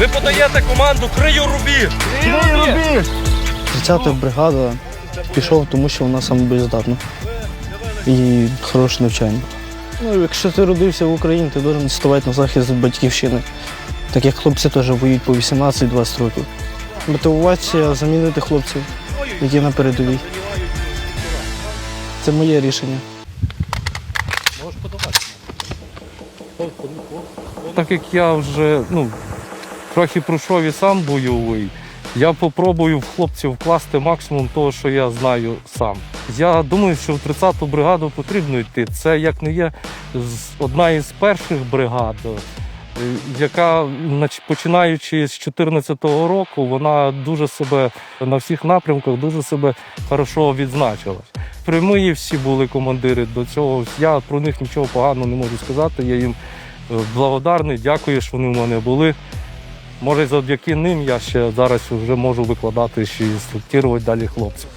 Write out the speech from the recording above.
Ви подаєте команду крию рубі. 30-та бригада пішов, тому що вона саме боєздатна і хороше навчання. Ну, якщо ти родився в Україні, ти повинен ставати на захист батьківщини. Так як хлопці теж воюють по 18-20 років. Мотивація замінити хлопців, які на передовій. Це моє рішення. Так як я вже ну, трохи пройшов і сам бойовий, я попробую в хлопців вкласти максимум того, що я знаю сам. Я думаю, що в 30-ту бригаду потрібно йти. Це як не є одна із перших бригад, е, яка починаючи з 2014 року, вона дуже себе на всіх напрямках дуже себе хорошо відзначилась. При мої всі були командири до цього. Я про них нічого поганого не можу сказати. Я їм е, благодарний, дякую, що вони в мене були. Може, завдяки ним я ще зараз вже можу викладати ще і інструктувати далі хлопців.